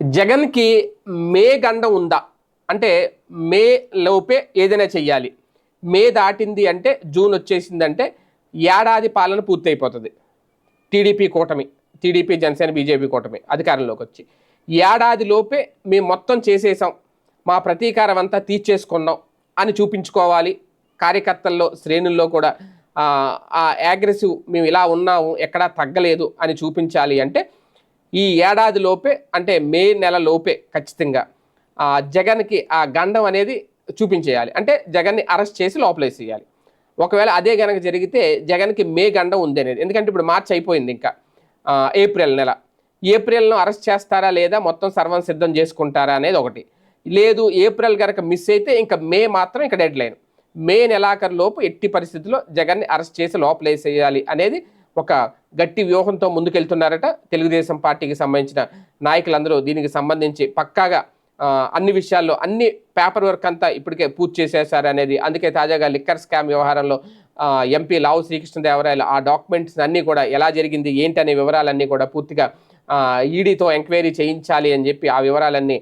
జగన్కి మే గండం ఉందా? అంటే మే లోపే ఏదైనా చెయ్యాలి. మే దాటింది అంటే జూన్ వచ్చేసిందంటే ఏడాది పాలన పూర్తయిపోతుంది. టీడీపీ కూటమి టీడీపీ జనసేన బీజేపీ కూటమి అధికారంలోకి వచ్చి. ఏడాది లోపే మేము మొత్తం చేసేసాం. మా ప్రతీకారం అంతా తీర్చేసుకున్నాం అని చూపించుకోవాలి. కార్యకర్తల్లో శ్రేణుల్లో కూడా ఆ, యాగ్రెసివ్ అగ్రెసివ్ మేము ఇలా ఉన్నాము ఎక్కడా తగ్గలేదు అని చూపించాలి అంటే ఈ ఏడాది లోపే అంటే మే నెల లోపే ఖచ్చితంగా ఆ, జగన్కి ఆ గండం అనేది చూపించేయాలి. అంటే జగన్ని అరెస్ట్ చేసి లోపలేసేయాలి. ఒకవేళ అదే గనక జరిగితే జగన్కి మే గండం ఉంది అనేది. ఎందుకంటే ఇప్పుడు మార్చి అయిపోయింది ఇంకా ఏప్రిల్ నెల. ఏప్రిల్ను అరెస్ట్ చేస్తారా లేదా మొత్తం సర్వం సిద్ధం చేసుకుంటారా అనేది ఒకటి. లేదు ఏప్రిల్ కనుక మిస్ అయితే ఇంకా మే మాత్రం ఇంకా డెడ్ లైన్. మే నెలాఖరు లోపు ఎట్టి పరిస్థితుల్లో జగన్ని అరెస్ట్ చేసి లోపలేసేయాలి అనేది ఒక గట్టి వ్యూహంతో ముందుకెళ్తున్నారట. తెలుగుదేశం పార్టీకి సంబంధించిన నాయకులందరూ దీనికి సంబంధించి పక్కాగా అన్ని విషయాల్లో అన్ని పేపర్ వర్క్ అంతా ఇప్పటికే పూర్తి చేసేసారు అనేది అందుకే తాజాగా లిక్కర్ స్కామ్ వ్యవహారంలో ఎంపీ లావు శ్రీకృష్ణదేవరాయలు ఆ డాక్యుమెంట్స్ అన్నీ కూడా ఎలా జరిగింది ఏంటి అనే వివరాలన్నీ కూడా పూర్తిగా ఈడీతో ఎంక్వైరీ చేయించాలి అని చెప్పి ఆ వివరాలన్నీ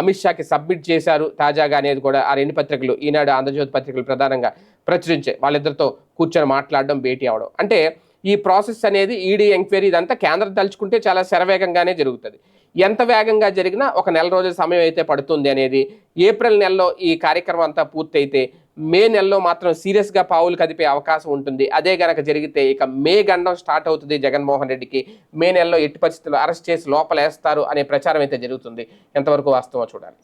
అమిత్ షాకి సబ్మిట్ చేశారు. తాజాగా అనేది కూడా ఆ రెండు పత్రికలు ఈనాడు ఆంధ్రజ్యోతి పత్రికలు ప్రధానంగా ప్రచురించే వాళ్ళిద్దరితో కూర్చొని మాట్లాడడం భేటీ అవడం. అంటే ఈ ప్రాసెస్ అనేది ఈడీ ఎంక్వైరీ ఇదంతా కేంద్రం తలుచుకుంటే చాలా శరవేగంగానే జరుగుతుంది. ఎంత వేగంగా జరిగినా ఒక నెల రోజుల సమయం అయితే పడుతుంది అనేది ఏప్రిల్ నెలలో ఈ కార్యక్రమం అంతా పూర్తయితే మే నెలలో మాత్రం సీరియస్గా పావులు కదిపే అవకాశం ఉంటుంది. అదే గనక జరిగితే ఇక మే గండం స్టార్ట్ అవుతుంది జగన్మోహన్ రెడ్డికి. మే నెలలో ఎట్టి పరిస్థితుల్లో అరెస్ట్ చేసి లోపలేస్తారు అనే ప్రచారం అయితే జరుగుతుంది. ఎంతవరకు వాస్తవం చూడాలి.